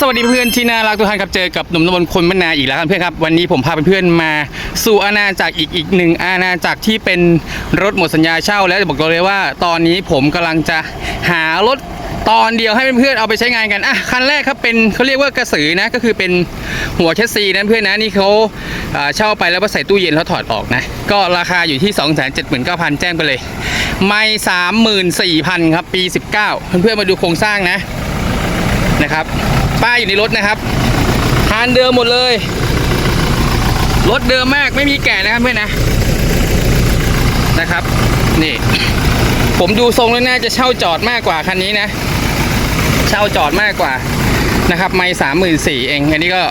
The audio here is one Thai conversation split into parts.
สวัสดีเพื่อนที่น่ารักทุกท่านครับเจอกับหนุ่มนวลคนมนาอีกแล้วครับเพื่อนครับวันนี้ผมพาเพื่อนๆมาสู่อาณาจักรอีกอีกหนึ่งอาณาจักรที่เป็นรถหมดสัญญาเช่า แล้วจะบอกเลยว่า ตอนนี้ผมกำลังจะหารถตอนเดียวให้เพื่อนๆเอาไปใช้งานกันอะคันแรกครับเป็นเขาเรียกว่ากระสือนะก็คือเป็นหัวแชสซีนะเพื่อนนะนี่เขาเช่าไปแล้วก็ใส่ตู้เย็นแล้วถอดออกนะก็ราคาอยู่ที่ 2 7 9 0 0 0 แจ้งไปเลย ไม่34,000ครับปี 19 เพื่อนๆมาดูโครงสร้างนะนะครับ ป้ายอยู่ในรถนะครับทานเดิมหมดเลย รถเดิมมากไม่มีแก่นะครับเพื่อนนะนะครับ นี่ ผมดูทรงแล้วน่าจะเช่าจอดมากกว่าคันนี้นะ เช่าจอดมากกว่านะครับ ไม่สามหมื่นสี่เองอันนี้ก็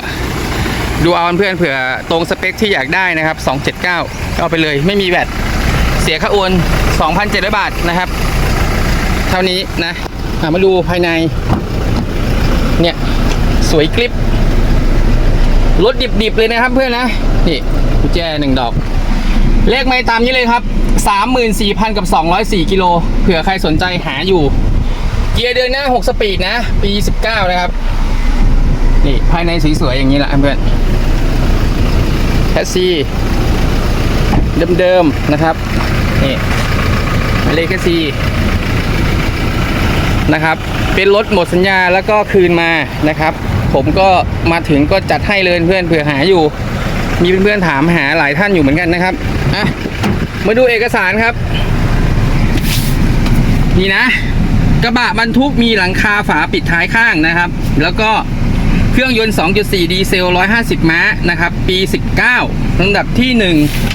ดูเอาเพื่อนเผื่อตรงสเปคที่อยากได้นะครับ 279ก็เอาไปเลยไม่มีแบตเสียค่าโอน 2,700 บาทนะครับ เท่านี้นะมาดูภายใน เนี่ยสวยกริปรถดิบๆเลยนะครับเพื่อนนะ นี่กุญแจหนึ่งดอก เลขไม่ตามนี้เลยครับ 34,000 กับ 204 กิโลเผื่อใครสนใจหาอยู่ เกียร์เดินหน้า 6 สปีดนะ ปี 19 นะครับ นี่ภายในสวยๆอย่างนี้แหละเพื่อนแคสซีเดิมๆนะครับ นี่เลขแคสซี นะครับ เป็นรถหมดสัญญาแล้วก็คืนมานะครับ ผมก็มาถึงก็จัดให้เลยเพื่อนเผื่อหาอยู่ มีเพื่อนๆถามหาหลายท่านอยู่เหมือนกันนะครับอะมาดูเอกสารครับ นี่นะ กระบะบรรทุกมีหลังคาฝาปิดท้ายข้างนะครับ แล้วก็เครื่องยนต์ 2.4 ดีเซล 150 ม้านะครับ ปี 19ลำดับที่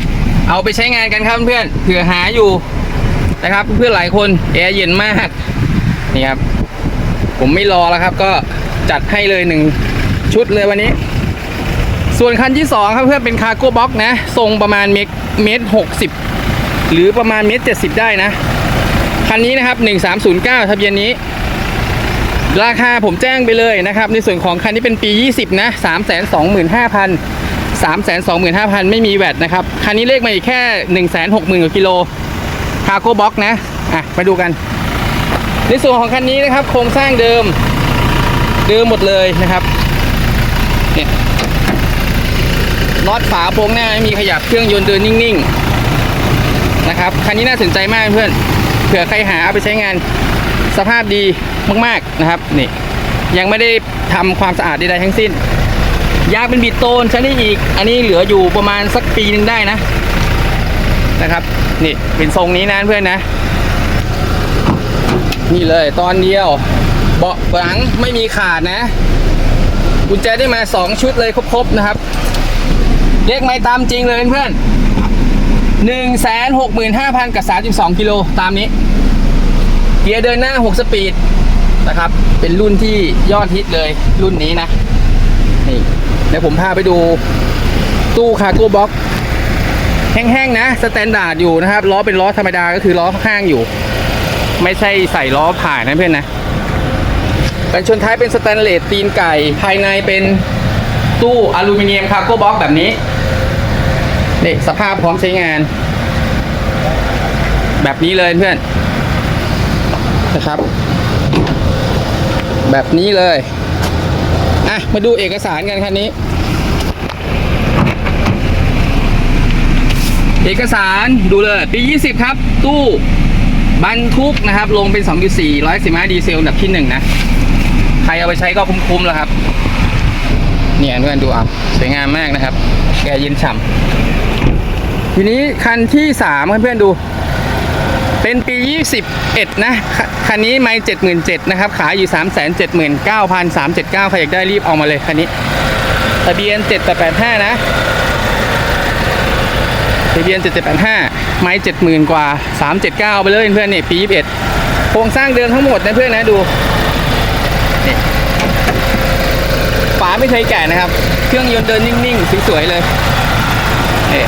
1 เอาไปใช้งานกันครับเพื่อนเผื่อหาอยู่นะครับ เพื่อนหลายคนแอร์เย็นมาก นี่ครับ ผมไม่รอแล้วครับ ก็จัดให้เลยหนึ่งชุดเลยวันนี้ ส่วนคันที่สองครับเพื่อนเป็นคาร์โก้บ็อกนะทรงประมาณเมตรเมตรหกสิบหรือประมาณเมตรเจ็ดสิบได้นะ คันนี้นะครับ1309ทะเบียนนี้ ราคาผมแจ้งไปเลยนะครับ ในส่วนของคันที่เป็นปี20นะ325,000 325,000ไม่มีแวดนะครับ คันนี้เลขมาอีกแค่160,000กว่ากิโลคาร์โก้บ็อกนะ อะ มาดูกัน ในส่วนของคันนี้นะครับ โครงสร้างเดิมเดิมหมดเลยนะครับเนี่ยน็อตฝาโปรงหน้าไม่มีขยับเครื่องยนต์เดินนิ่งๆนะครับคันนี้น่าสนใจมากเพื่อนเผื่อใครหาเอาไปใช้งานสภาพดีมากๆนะครับนี่ยังไม่ได้ทำความสะอาดใดๆทั้งสิ้น ยางเป็นบิดโตนใช้ได้อีก อันนี้เหลืออยู่ประมาณสักปีหนึ่งได้นะนะครับนี่เป็นทรงนี้นะเพื่อนนะ นี่เลยตอนเดียว เบาะหลังไม่มีขาดนะกุญแจได้มา 2 ชุดเลยครบๆนะครับเลขไม่ตามจริงเลยเพื่อนหนึ่งแสนหกหมื่นห้าพันกับสามสิบสองกิโลตามนี้ เกียร์เดินหน้า6สปีดนะครับ เป็นรุ่นที่ยอดฮิตเลยรุ่นนี้นะ นี่เดี๋ยวผมพาไปดูตู้คาร์โก้บ็อกแห้งๆนะ สแตนดาร์ดอยู่นะครับ ล้อเป็นล้อธรรมดาก็คือล้อข้างอยู่ ไม่ใช่ใส่ล้อผ่านนะเพื่อนนะกันชนท้ายเป็นสแตนเลสตีนไก่ ภายในเป็นตู้อลูมิเนียมคาร์โก้บ็อกแบบนี้นี่สภาพพร้อมใช้งาน แบบนี้เลยเพื่อนนะครับ แบบนี้เลยอะมาดูเอกสารกันคันนี้ เอกสารดูเลยปี 20 ครับ ตู้ บรรทุกนะครับ ลงเป็น 2.4 115ดีเซลอันดับที่ 1 นะ ใครเอาไปใช้ก็คุ้มๆแล้วครับ เนี่ยเพื่อนดูเอาสวยงามมากนะครับ แกเย็นฉ่ำทีนี้คันที่3เพื่อนๆดู เป็นปี 21 นะคคันนี้ไม่77,000นะครับ ขายอยู่ 379,379 ใครอยากได้รีบเอามาเลยคันนี้ ทะเบียน 7885 นะ ทะเบียน 7785 ไม่70,000กว่า379ไปเลยเพื่อนๆนี่ปี21โครงสร้างเดิมทั้งหมดนะเพื่อนนะดูนี่ฝาไม่เคยแก่นะครับ เครื่องยนต์เดินนิ่งๆสวยๆเลยนี่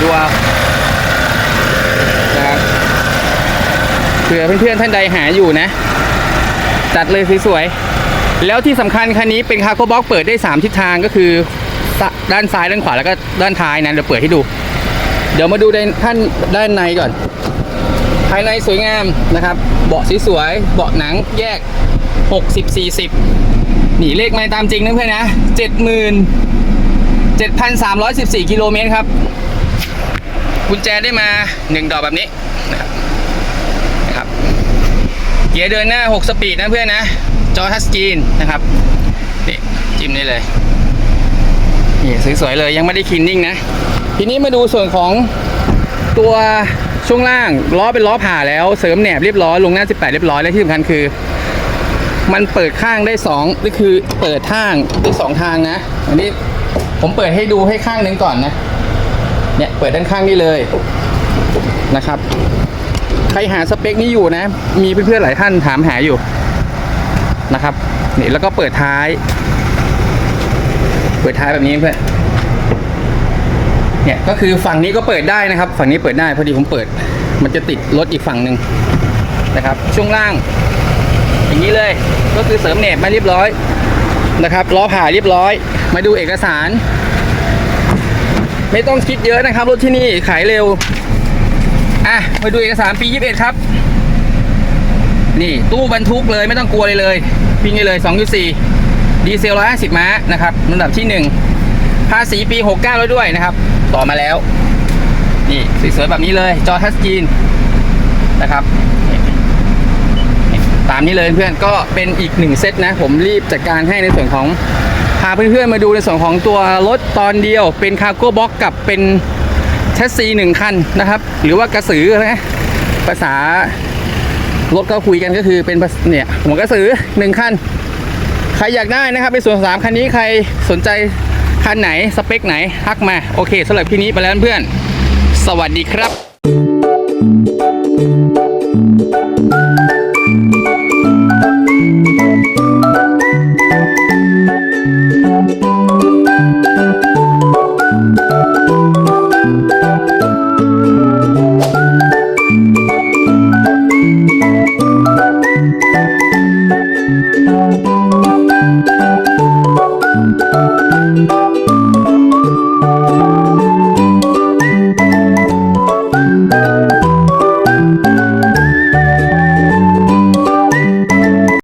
ดูเอานะครับเผื่อเพื่อนๆท่านใดหาอยู่นะ จัดเลยสวยๆแล้วที่สำคัญคันนี้เป็นคาร์โกบ็อกเปิดได้ 3 ทิศทางก็คือด้านซ้ายด้านขวาแล้วก็ด้านท้ายนะเดี๋ยวเปิดให้ดู เดี๋ยวมาดูในท่านด้านในก่อน ภายในสวยงามนะครับ เบาะสวยๆเบาะหนังแยก 60 40นี่เลขไม่ตามจริงนะเพื่อนนะเจ็ดหมื่นเจ็ดพันสามร้อยสิบสี่กิโลเมตรครับกุญแจได้มาหนึ่งดอกแบบนี้นะครับนะครับเกียร์เดินหน้า 6 สปีดนะเพื่อนนะ จอทัชสกรีนนะครับนี่จิ้มได้เลยนี่สวยๆเลยยังไม่ได้คินนิ่งนะ ทีนี้มาดูส่วนของตัวช่วงล่างล้อเป็นล้อผ่าแล้วเสริมแหนบเรียบร้อยลงหน้า 18 เรียบร้อยและที่สำคัญคือ มันเปิดข้างได้2ก็คือเปิดทางได้สองทางนะ อันนี้ผมเปิดให้ดูให้ข้างหนึงก่อนนะเนี่ยเปิดด้านข้างนี่เลยนะครับ ใครหาสเปคนี้อยู่นะ มีเพื่อนๆหลายท่านถามหาอยู่นะครับนี่แล้วก็เปิดท้าย เปิดท้ายแบบนี้เพื่อน เนี่ยก็คือฝั่งนี้ก็เปิดได้นะครับ ฝั่งนี้เปิดได้พอดีผมเปิด มันจะติดรถอีกฝั่งหนึ่งนะครับ ช่วงล่าง อย่างนี้เลยก็คือเสริมเน็บมาเรียบร้อยนะครับล้อผ่าเรียบร้อย มาดูเอกสาร ไม่ต้องคิดเยอะนะครับ รถที่นี่ขายเร็วอะมาดูเอกสารปี 21 ครับ นี่ตู้บรรทุกเลยไม่ต้องกลัวเลยเลยพิงได้เลย 2.4 ดีเซล 150 ม้านะครับลำดับที่ 1 ภาษีปี 69 แล้วด้วยนะครับ ต่อมาแล้ว นี่สวยๆแบบนี้เลย จอทัชสกรีนนะครับตามนี้เลยเพื่อนก็เป็นอีกหนึ่งเซตนะ ผมรีบจัดการให้ในส่วนของพาเพื่อนๆมาดูในส่วนของตัวรถตอนเดียว เป็นคาร์โก้บ็อกกับเป็นแชสซีหนึ่งคันนะครับ หรือว่ากระสือนะภาษารถก็คุยกันก็คือเป็นเนี่ยหัวกระสือหนึ่งคัน ใครอยากได้นะครับในส่วนสามคันนี้ใครสนใจ คันไหนสเปคไหนทักมา โอเคสำหรับที่นี้ไปแล้วเพื่อน สวัสดีครับ